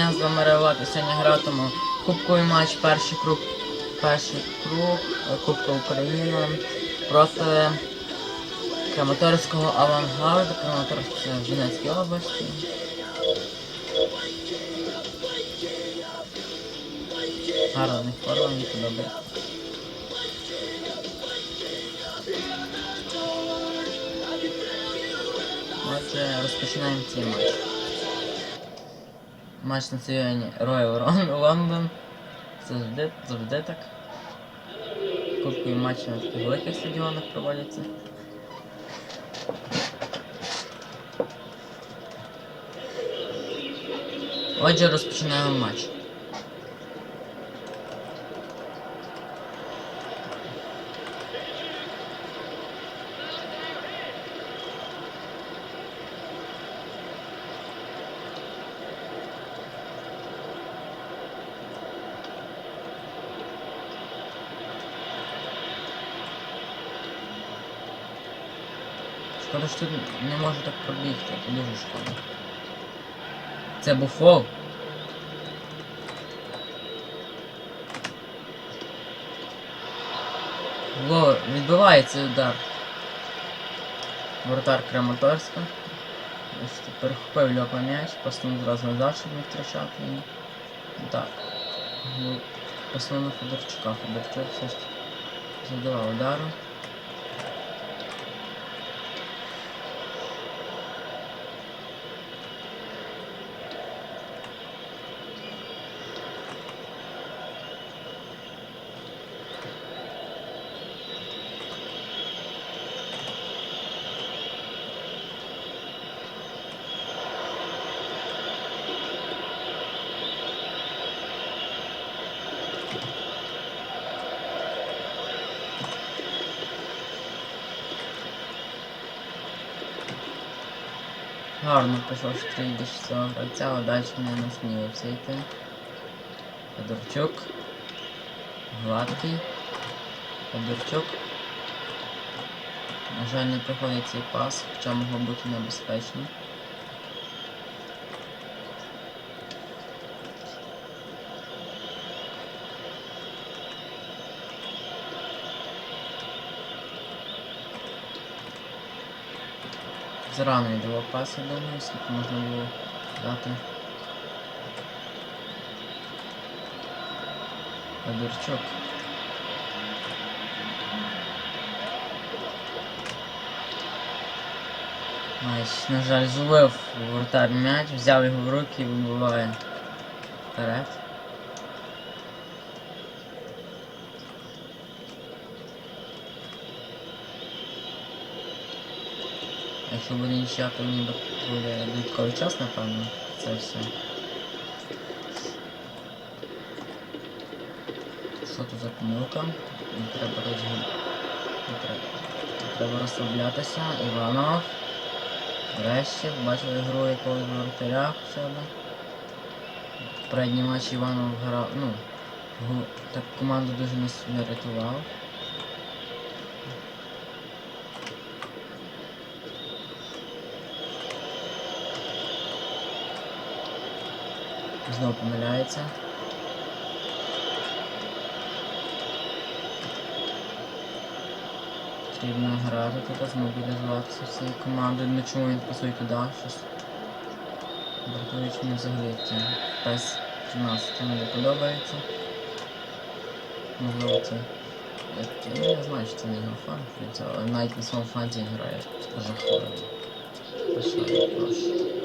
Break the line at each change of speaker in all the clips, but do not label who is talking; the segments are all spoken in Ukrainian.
дня, з вами Ревлат сьогодні гратиму кубковий матч, перший круг, перший круг е, Кубка України проти Краматорського авангарду, Краматорськ в Донецькій області. Гарна в них форма, мені подобається. Отже, розпочинаємо цей матч. Матч на стадіоні Royal London. Це завжди, завжди так. Кубкові матчі на таких великих стадіонах проводяться. Отже, розпочинаємо матч. Шкода, що не можу так пробігти, це дуже шкода. Це був фол. Во, відбивається удар. Воротар Краматорська. Ось перехопив Льопа м'яч, поставив зразу назад, щоб не втрачати її. Так. Ну, на Федорчука. Федорчук все ж задавав удару. Гарно пішов стрій до цього гравця, але далі не насмілився йти. Федорчук. Гладкий. Федорчук. На жаль, не проходить цей пас, хоча могло бути небезпечно. Зарано віддавав пас, я думаю, скільки можна було дати. Федорчук. Ось, на жаль, зловив воротар м'яч, взяв його в руки і вибиває вперед. Якщо буде нічия, то ніби буде додатковий час, напевно, це все. Що тут за помилка? Не треба розгуб... Не треба. Не треба розслаблятися. Іванов. Врешті бачили гру якогось воротаря хоча б. Передній матч Іванов грав, ну, так команду дуже не рятував. Знову помиляється. Потрібно грати тут, змобілізуватися всією командою. Ну чому він пасує туди щось? Бортович мені взагалі це пес 13 мені подобається. Можливо це. Я, не знаю, що це не його фан, але навіть на своєму фанзі грає жахливо. Пішла, прошу.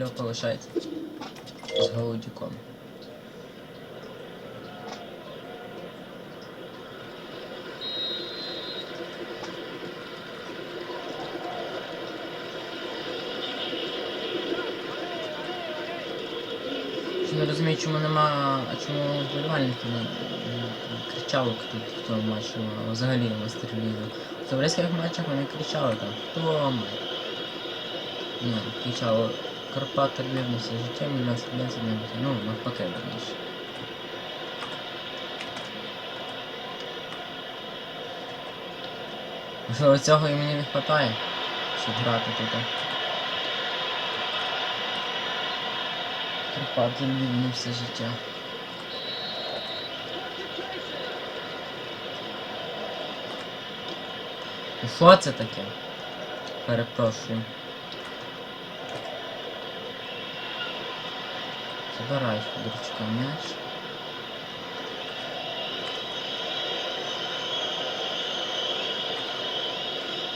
Льопа лишається з голодюком. Не розумію, чому нема. А чому вболівальників не, кричалок тут в тому матчі, взагалі на стрілізі. В товариських матчах вони кричали там, хто ми? Ні, кричало Карпати вірніше життя, мільйон стрілянців не буде. Ну, навпаки, верніше. Можливо, цього і мені не вистачає, щоб грати тут. Карпати Львів все життя. І Що це таке? Перепрошую. Забирай дурчка м'яч.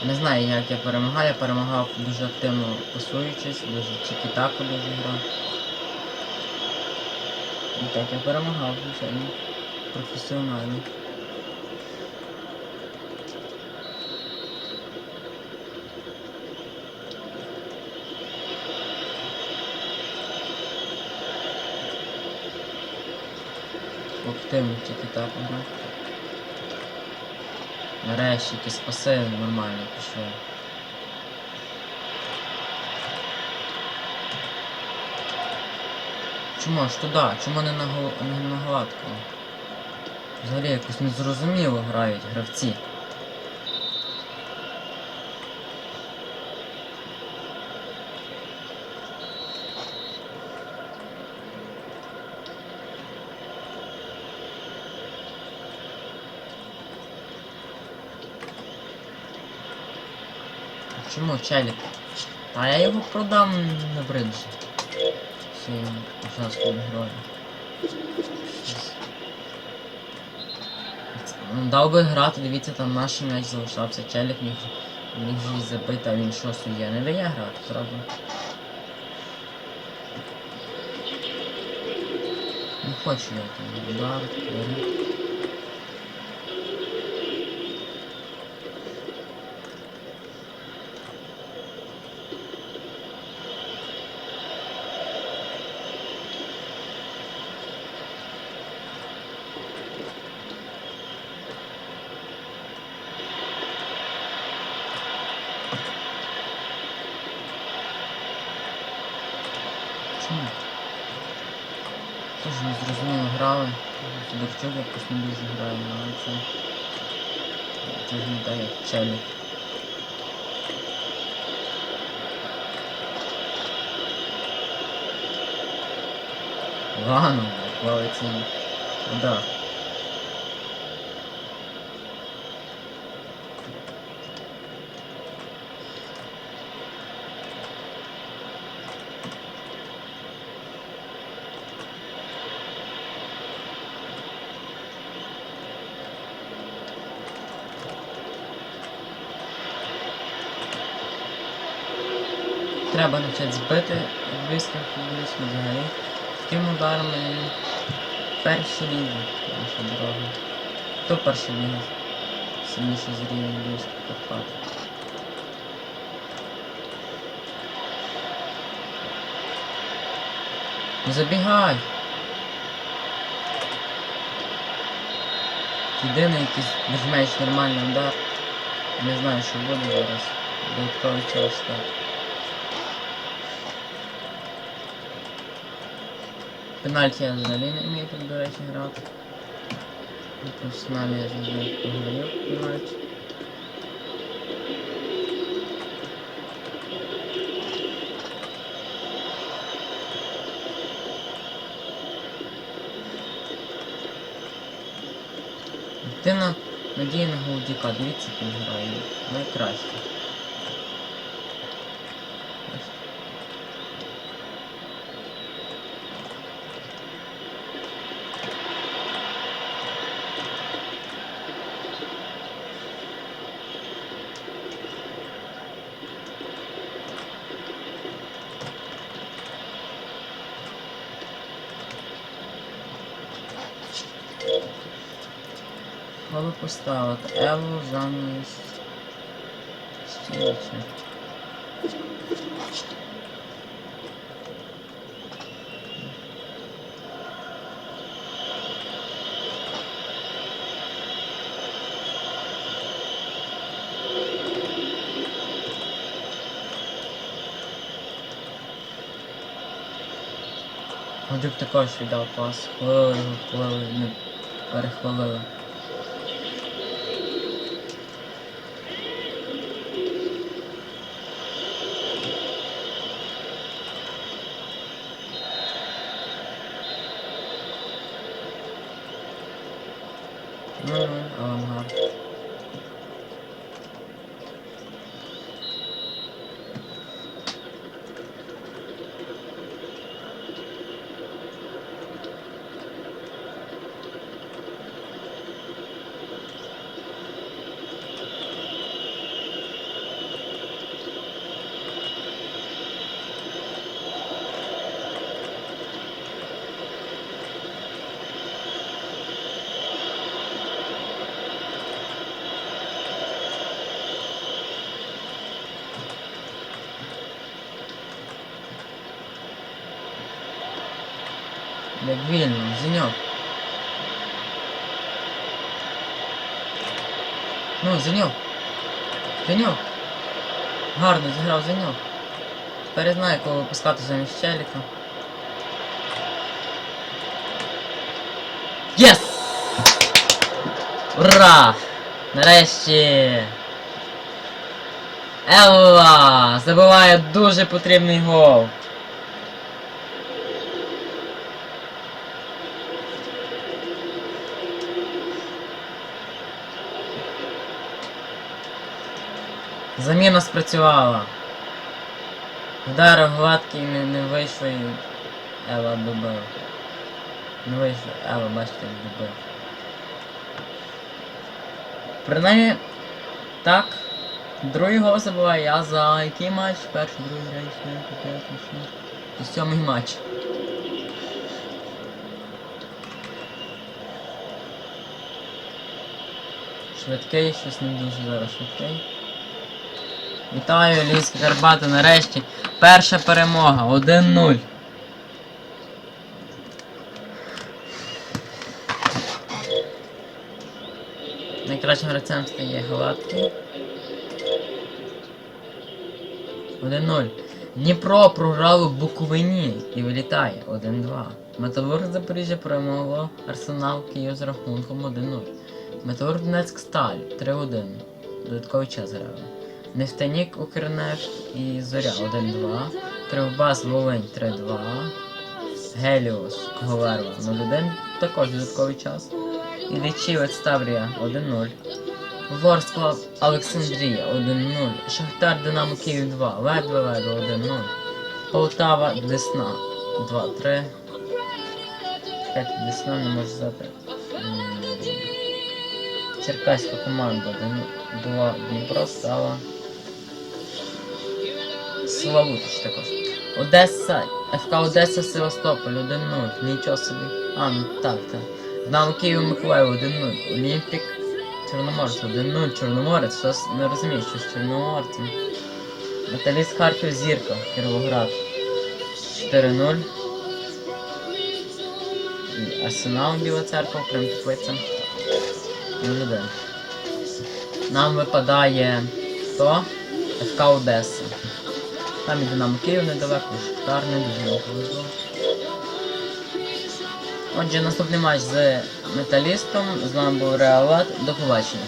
Не знаю, як я перемагав, я перемагав дуже активно пасуючись, дуже чікі-таку дуже грав. І так я перемагав, звичайно. Професіонально. Активно тільки так, грав. Нарешті якісь спаси нормально пішли. Чому аж туди? Чому не на, гол... Взагалі якось незрозуміло грають гравці. Чому челік? Та я його продам на бриджі. Всі ужасно. Ну, Дав би грати, дивіться, там наш м'яч залишався, челік міг, міг і забити, а він що сує? Не дає грати, правда? Не хочу я там удар, Чому? Теж не зрозуміло грали. Федорчук якось не дуже грає, але це. Це так як челік. Ладно, плавиться. Да. Треба почати збити близько футболістів взагалі. Таким ударом перші ліги наша дорога. Хто перший ліги? Сильніше з рівень близько Карпат. Не забігай! Єдиний якийсь нажмеш нормальний удар. Не знаю, що буде зараз. Додатковий час так. Пенальті я взагалі не вмію тут, до речі, грати. Професіоналі я завжди пограю в пенальті. Дитина надія на голдіка, дивіться, як він грає. Найкраще. Треба поставити Еву замість стілця. Годюк також віддав пас. Хвилили хвилили, не перехвалили. Як вільно, Зеньок. Ну, Зеньок. Зеньок. Гарно зіграв Зеньок. Тепер я знаю, кого випускати замість Челіка. Єс! Ура! Нарешті! Елла! Забиває дуже потрібний гол. Заміна спрацювала. Вдарив гладкий не, не вийшло і Ева добив. Не вийшло, Ева, бачите, добив. Принаймні, так. Другий гол забуває я за який матч? Перший, другий, третій, четвертий, п'ятий, шостий. І сьомий матч. Швидкий, щось не дуже зараз швидкий. Вітаю, Львівські Карпати, нарешті. Перша перемога, 1-0. Найкращим гравцем стає Гладкий. 1-0. Дніпро програло Буковині і вилітає 1-2. Металург Запоріжжя перемогло Арсенал Київ з рахунком 1-0. Металург Донецьк Сталь 3-1. Додатковий час грали. Нефтянік Укрнефть і Зоря 1-2. Кривбас Волинь 3-2. Геліос Говерла 0-1. Також додатковий час. І Лічівець Ставрія 1-0. Ворскла Олександрія 1-0. Шахтар Динамо Київ 2. Ледве ледве 1-0. Полтава Десна 2-3. Чекайте, Десна не можу знати. М, Черкаська команда 1-2 Дніпро стала. Славутич також. Одеса, ФК Одеса Севастополь 1-0. Нічого собі. А, ну так, так. Динамо Київ Миколаїв 1-0. Олімпік Чорноморець 1-0. Чорноморець, щось не розумію, що з Чорноморцем. Металіст Харків Зірка, Кіровоград. 4-0. Арсенал Біла Церква, Крим Теплиця. 0-1. Нам випадає хто? ФК Одеса. Там і Динамо Київ недалеко, Шахтар не дуже нам повезло. Отже, наступний матч з металістом. З вами був Реалат. До побачення.